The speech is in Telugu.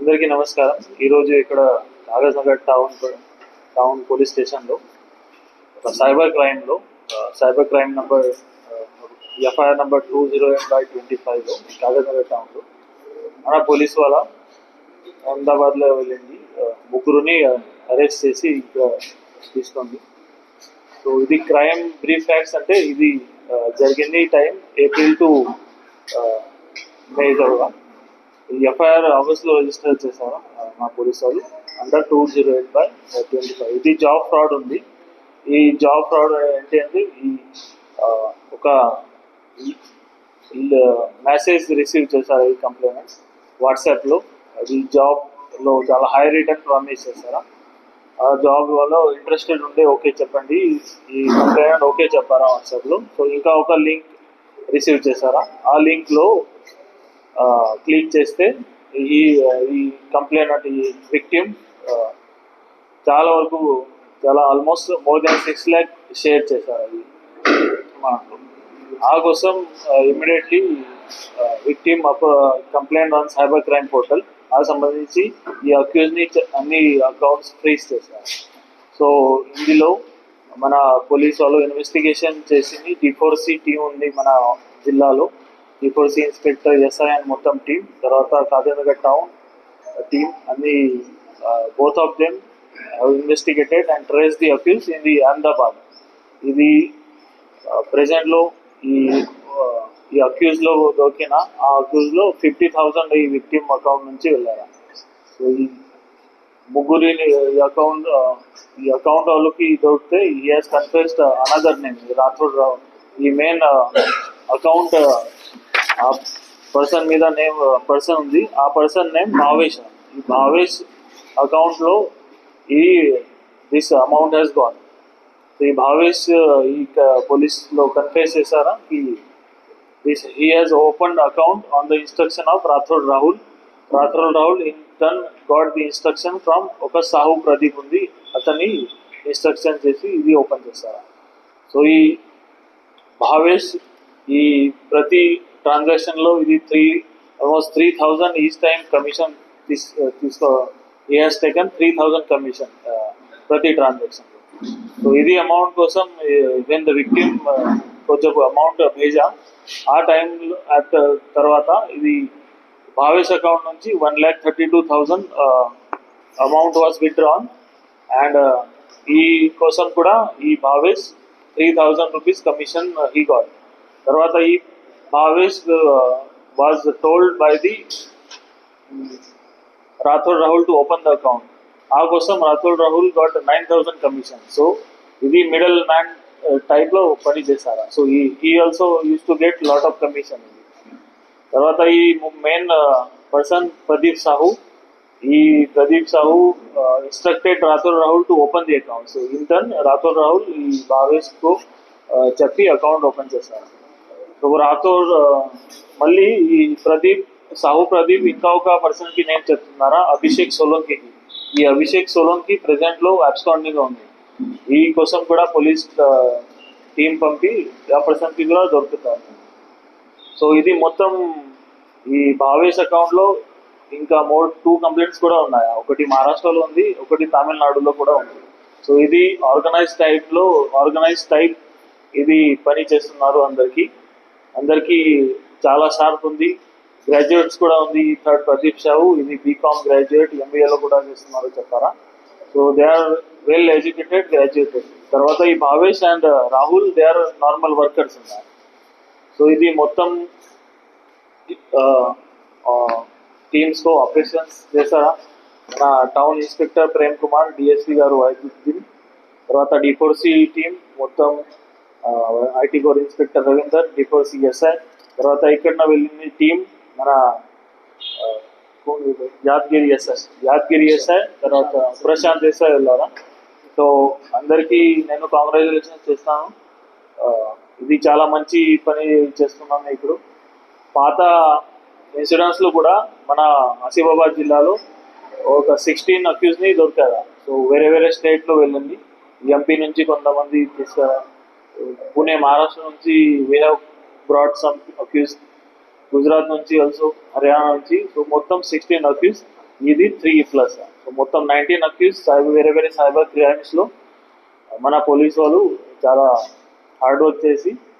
అందరికీ నమస్కారం. ఈరోజు ఇక్కడ Kagaz Nagar town town police స్టేషన్లో ఒక cyber క్రైమ్లో cyber crime number FIR number two zero eight by twenty ఫైవ్లో కాగజ్ నగర్ టౌన్లో మన పోలీస్ వాళ్ళ అహ్మదాబాద్లో వెళ్ళింది. ముగ్గురుని అరెస్ట్ చేసి ఇక్కడ తీసుకోండి సో ఇది క్రైమ్ బ్రీఫ్ ఫ్యాక్ట్స్ అంటే ఇది జరిగింది టైం ఏప్రిల్ టు మే జరగా ఈ ఎఫ్ఐఆర్ ఆఫీస్లో రిజిస్టర్ చేశారు? మా పోలీస్ వాళ్ళు. Under two zero eight by twenty five. ఇది జాబ్ ఫ్రాడ్ ఉంది. ఈ జాబ్ ఫ్రాడ్ ఏంటి అంటే ఈ ఒక మెసేజ్ రిసీవ్ చేశారు ఈ కంప్లైంట్. వాట్సాప్లో అది జాబ్లో చాలా హై రిటర్న్ ప్రామిస్ చేశారా? ఆ జాబ్ వల్ల ఇంట్రెస్టెడ్ ఉంటే ఓకే చెప్పండి. ఈ కంప్లైంట్ ఓకే చెప్పారా వాట్సాప్లో సో ఇంకా ఒక లింక్ రిసీవ్ చేశారా? ఆ లింక్లో క్లిక్ చేస్తే ఈ ఈ కంప్లైంట్ ఈ విక్టిమ్ చాలా వరకు చాలా almost more than six lakh share చేశారు అది. మనకు ఆ కోసం immediately victim complaint on cyber crime portal ఆ సంబంధించి ఈ అక్యూజ్ని అన్ని అకౌంట్స్ ఫ్రీజ్ చేశారు. సో ఇందులో మన పోలీస్ వాళ్ళు ఇన్వెస్టిగేషన్ చేసింది డిఫోర్సీ టీం ఉంది మన జిల్లాలో. డిఫోర్సీ ఇన్స్పెక్టర్ ఎస్ఐ అండ్ మొత్తం టీం తర్వాత కాదేనగర్ టౌన్ టీం అన్ని both of them investigated and trace the అఫ్యూస్ in the Ahmedabad ఇది uh, ప్రెసెంట్లో ఈ uh, ఈ అక్యూజ్లో దొరికిన ఆ అక్యూజ్లో ఫిఫ్టీ థౌసండ్ ఈ విక్టిమ్ అకౌంట్ నుంచి వెళ్ళారు. సో ఈ ముగ్గురి అకౌంట్ ఈ అకౌంట్ uh, వాళ్ళకి దొరికితే ఈ has confessed another name Rathod Rao. ఈ మెయిన్ అకౌంట్ ఆ పర్సన్ మీద నేమ్ పర్సన్ ఉంది. ఆ పర్సన్ నేమ్ భావేష్ ఈ భావేష్ అకౌంట్లో ఈ this amount has gone so ఈ భావేష్ ఈ పోలీస్లో కన్ఫెస్ చేశారా? ఈ this he has open account on the instruction of Rathod Rahul Rathod Rahul in turn got the instruction from ఒక సాహు ప్రదీప్ ఉంది. అతన్ని ఇన్స్ట్రక్షన్ చేసి ఇది ఓపెన్ చేశారా? సో ఈ భావేష్ ఈ ప్రతి ట్రాన్సాక్షన్లో ఇది three almost three thousand each time commission తీసు తీసుకో ఈ has taken three thousand commission ప్రతి ట్రాన్సాక్షన్ సో ఇది అమౌంట్ కోసం వెన్ ద విక్టిమ్ కొంచెం అమౌంట్ భేజా ఆ టైం తర్వాత ఇది భావేష్ అకౌంట్ నుంచి one lakh thirty two thousand amount was withdrawn and ఈ కోసం కూడా ఈ Bhavesh three thousand rupees commission he got తర్వాత ఈ Bhavesh was told by the Rathod Rahul to open the account ఆ కోసం Rathod Rahul got nine thousand commission so ఇది మిడల్ మ్యాన్ టైప్లో పని చేశారా సో ఈ ఈ also used to get lot of commission తర్వాత ఈ మెయిన్ పర్సన్ ప్రదీప్ సాహు ఈ Pradeep Sahu instructed Rathod Rahul to open the account so in turn Rathod Rahul ఈ భావేష్కు uh, చెప్పి అకౌంట్ ఓపెన్ చేశారు సో రాతో మళ్ళీ ఈ ప్రదీప్ సాహు ప్రదీప్ ఇంకా ఒక పర్సన్కి నేమ్ చెప్తున్నారా? అభిషేక్ సోలంకి. ఈ అభిషేక్ సోలంకి ప్రెసెంట్లో అబ్స్కాండింగ్గా ఉంది. ఈ కోసం కూడా పోలీస్ టీం పంపి ఆ పర్సన్కి కూడా దొరుకుతారు. సో ఇది మొత్తం ఈ భావేష్ అకౌంట్లో ఇంకా మోర్ టూ కంప్లైంట్స్ కూడా ఉన్నాయి. ఒకటి మహారాష్ట్రలో ఉంది ఒకటి తమిళనాడులో కూడా ఉంది. సో ఇది ఆర్గనైజ్ టైప్లో ఆర్గనైజ్ టైప్ ఇది పని చేస్తున్నారు అందరికీ. అందరికీ చాలా షార్ప్ ఉంది. గ్రాడ్యుయేట్స్ కూడా ఉంది ఈ థర్డ్ ప్రదీప్ షావు ఇది బీకామ్ గ్రాడ్యుయేట్ ఎంబీఏలో కూడా చేస్తున్నారు చెప్పారా? So they are well educated graduated తర్వాత ఈ Bhavesh and Rahul they are normal workers ఉన్నారు సో ఇది మొత్తం టీమ్స్తో ఆపరేషన్స్ చేశారా? మన town inspector Prem Kumar DSP గారు వైద్యుద్దీన్ తర్వాత డిఫోర్సీ టీం మొత్తం IT core inspector Ravinder డిఫోర్ CSI తర్వాత ఇక్కడ వెళ్ళింది టీం మన యాద్గిరి ఎస్ఐ. యాద్గిరి ఎస్ఐ తర్వాత ప్రశాంత్ ఎస్ఐ వెళ్ళారా. సో అందరికీ నేను కాంగ్రాచులేషన్స్ చేస్తాను. ఇది చాలా మంచి పని చేస్తున్నాను ఇప్పుడు. పాత ఇన్సిడెంట్స్లో కూడా మన ఆసిఫాబాద్ జిల్లాలో ఒక సిక్స్టీన్ అక్యూజ్ని దొరికారా. సో వేరే వేరే స్టేట్లో వెళ్ళింది. ఎంపీ నుంచి కొంతమంది తీసుకురా పూణే మహారాష్ట్ర నుంచి we have brought some accused Gujarat నుంచి ఆల్సో హర్యానా నుంచి. సో మొత్తం సిక్స్టీన్ అక్యూస్ ఇది త్రీ ప్లస్ సో మొత్తం నైన్టీన్ అక్యూస్ సైబర్ వేరే వేరే సైబర్ క్రైమ్స్లో మన పోలీస్ వాళ్ళు చాలా హార్డ్ వర్క్ చేసి